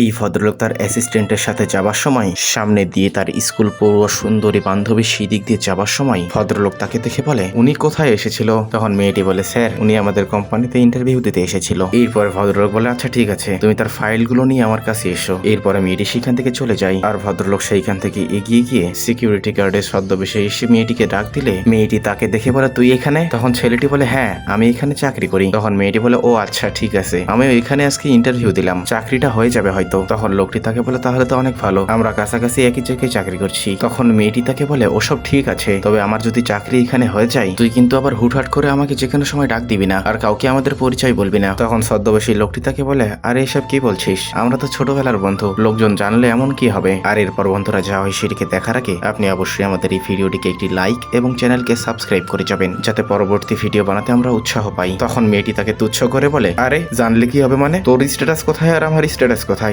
এই ভদ্রলোক তার অ্যাসিস্ট্যান্টের সাথে যাবার সময়, সামনে দিয়ে তার স্কুল পড়ুয়া সুন্দরী বান্ধবী সেই দিক দিয়ে যাবার সময়, ভদ্রলোক তাকে দেখে বলে, উনি কোথায় এসেছিল? তখন মেয়েটি বলে, স্যার, উনি আমাদের কোম্পানিতে ইন্টারভিউ দিতে এসেছিল। এরপর ভদ্রলোক বলে আচ্ছা ঠিক আছে, তুমি তার ফাইলগুলো নিয়ে আমার কাছে এসো। এরপরে মেয়েটি সেখান থেকে চলে যায়, আর ভদ্রলোক সেইখান থেকে এগিয়ে গিয়ে সিকিউরিটি গার্ডের ছদ্মবেশে এসে মেয়েটিকে ডাক দিলে, মেয়েটি তাকে দেখে বলে, তুই এখানে? তখন ছেলেটি বলে হ্যাঁ আমি এখানে চাকরি করি। তখন মেয়েটি বলে, ও আচ্ছা ঠিক আছে আমি এখানে আজকে ইন্টারভিউ দিলাম, চাকরিটা হয়ে যাবে হয়তো। তখন লোকটি তাকে বলে, তাহলে তো অনেক ভালো। আমরা কাছাকাছি একই জায়গায় চাকরি করছি। তখন মেয়েটি তাকে বলে, ওসব ঠিক আছে, তবে আমার যদি চাকরি এখানে হয়ে যায়, তুই কিন্তু আবার হুটহাট করে আমাকে যে কোনো সময় ডাক দিবি না, আর কাউকে আমাদের পরিচয় বলবি না। তখন ছদ্মবেশী লোকটি তাকে বলে, আরে, এসব কি বলছিস? আমরা তো ছোটবেলার বন্ধু। লোকজন জানলে এমন কি হবে? আর এরপর বন্ধুরা যা হয় সেটিকে দেখার আগে, আপনি অবশ্যই আমাদের এই ভিডিওটিকে একটি লাইক এবং চ্যানেলকে সাবস্ক্রাইব করে যাবেন, যাতে পরবর্তী ভিডিও বানাতে আমরা উৎসাহ পাই। তখন মেয়েটি তাকে তুচ্ছ করে বলে, আরে, জানলে কি হবে মানে? তোর স্ট্যাটাস কোথায় আর আমার স্ট্যাটাস কোথায়?